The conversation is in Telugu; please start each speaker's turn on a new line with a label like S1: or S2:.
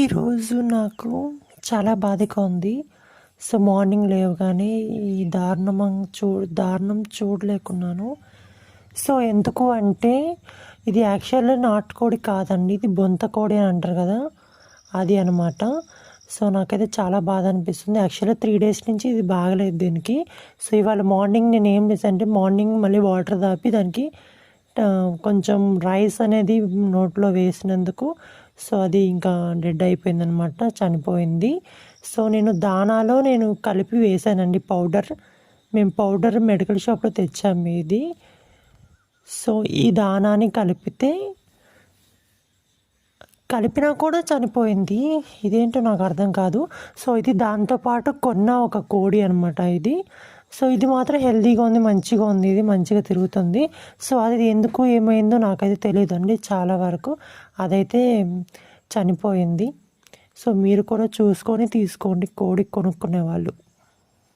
S1: ఈరోజు నాకు చాలా బాధగా ఉంది. సో మార్నింగ్ లేవగానే ఈ దారుణం చూ దారుణం చూడలేకున్నాను. సో ఎందుకు అంటే ఇది యాక్చువల్గా నాటుకోడి కాదండి. ఇది బొంత కోడి అని అంటారు కదా అది అనమాట సో నాకైతే చాలా బాధ అనిపిస్తుంది. యాక్చువల్గా త్రీ డేస్ నుంచి ఇది బాగలేదు దీనికి. సో ఇవాళ మార్నింగ్ నేను ఏం చేశాను అంటే మార్నింగ్ మళ్ళీ వాటర్ దాపి దానికి కొంచెం రైస్ అనేది నోట్లో వేసినందుకు సో అది ఇంకా డెడ్ అయిపోయిందనమాట చనిపోయింది. సో నేను దానాలో నేను కలిపి వేసానండి పౌడర్. మేము పౌడర్ మెడికల్ షాప్లో తెచ్చాము ఇది. సో ఈ దానాన్ని కలిపితే కలిపినా కూడా చనిపోయింది. ఇదేంటో నాకు అర్థం కాదు. సో ఇది దాంతోపాటు కొన్న ఒక కోడి అనమాట ఇది. సో ఇది మాత్రం హెల్తీగా ఉంది మంచిగా ఉంది ఇది మంచిగా తిరుగుతుంది. సో అది ఎందుకు ఏమైందో నాకైతే తెలియదండి చాలా వరకు. అదైతే చనిపోయింది. సో మీరు కూడా చూసుకొని తీసుకోండి కోడి కొనుక్కునే వాళ్ళు.